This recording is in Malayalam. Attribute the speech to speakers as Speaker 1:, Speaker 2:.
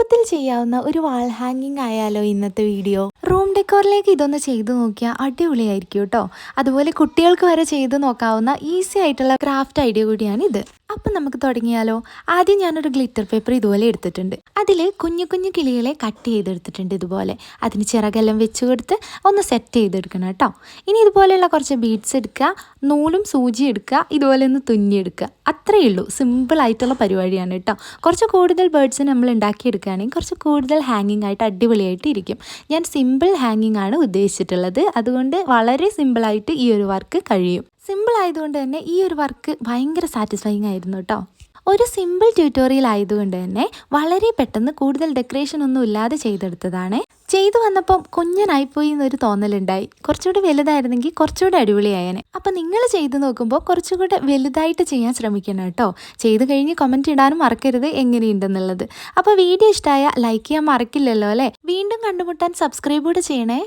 Speaker 1: എളുപ്പത്തിൽ ചെയ്യാവുന്ന ഒരു വാൾ ഹാങ്ങിങ് ആയാലോ ഇന്നത്തെ വീഡിയോ റൂം ഡെക്കോറിലേക്ക് ഇതൊന്ന് ചെയ്തു നോക്കിയാൽ അടിപൊളിയായിരിക്കും കേട്ടോ. അതുപോലെ കുട്ടികൾക്ക് വരെ ചെയ്തു നോക്കാവുന്ന ഈസി ആയിട്ടുള്ള ക്രാഫ്റ്റ് ഐഡിയ കൂടിയാണ് ഇത് അപ്പം നമുക്ക് തുടങ്ങിയാലോ. ആദ്യം ഞാനൊരു ഗ്ലിറ്റർ പേപ്പർ ഇതുപോലെ എടുത്തിട്ടുണ്ട്. അതിൽ കുഞ്ഞു കുഞ്ഞു കിളികളെ കട്ട് ചെയ്തെടുത്തിട്ടുണ്ട് ഇതുപോലെ. അതിന് ചിറകെല്ലാം വെച്ച് കൊടുത്ത് ഒന്ന് സെറ്റ് ചെയ്തെടുക്കണം കേട്ടോ. ഇനി ഇതുപോലെയുള്ള കുറച്ച് ബീഡ്സ് എടുക്കുക. നൂലും സൂചി എടുക്കുക. ഇതുപോലെ ഒന്ന് തുന്നിയെടുക്കുക അത്രയേ ഉള്ളൂ. സിമ്പിൾ ആയിട്ടുള്ള പരിപാടിയാണ് കേട്ടോ. കുറച്ച് കൂടുതൽ ബേർഡ്സ് നമ്മൾ ഉണ്ടാക്കിയെടുക്കുകയാണെങ്കിൽ കുറച്ച് കൂടുതൽ ഹാങ്ങിങ് ആയിട്ട് അടിപൊളിയായിട്ട് ഇരിക്കും. ഞാൻ സിമ്പിൾ ഹാങ്ങിങ് ആണ് ഉദ്ദേശിച്ചിട്ടുള്ളത്. അതുകൊണ്ട് വളരെ സിമ്പിളായിട്ട് ഈ ഒരു വർക്ക് കഴിയും. സിമ്പിൾ ആയതുകൊണ്ട് തന്നെ ഈ ഒരു വർക്ക് ഭയങ്കര സാറ്റിസ്ഫൈങ് ആയിരുന്നു കേട്ടോ ഒരു സിമ്പിൾ ട്യൂട്ടോറിയൽ ആയതുകൊണ്ട് തന്നെ വളരെ പെട്ടെന്ന് കൂടുതൽ ഡെക്കറേഷൻ ഒന്നും ഇല്ലാതെ ചെയ്തെടുത്തതാണ്. ചെയ്തു വന്നപ്പം കുഞ്ഞനായിപ്പോയി എന്നൊരു തോന്നലുണ്ടായി. കുറച്ചുകൂടി വലുതായിരുന്നെങ്കിൽ കുറച്ചുകൂടി അടിപൊളിയായേനെ. അപ്പം നിങ്ങൾ ചെയ്തു നോക്കുമ്പോൾ കുറച്ചുകൂടെ വലുതായിട്ട് ചെയ്യാൻ ശ്രമിക്കണം കേട്ടോ ചെയ്തു കഴിഞ്ഞ് കമന്റ് ഇടാനും മറക്കരുത് എങ്ങനെയുണ്ടെന്നുള്ളത്. അപ്പോൾ വീഡിയോ ഇഷ്ടമായ ലൈക്ക് ചെയ്യാൻ മറക്കില്ലല്ലോ അല്ലേ? വീണ്ടും കണ്ടുമുട്ടാൻ സബ്സ്ക്രൈബ് കൂടെ ചെയ്യണേ.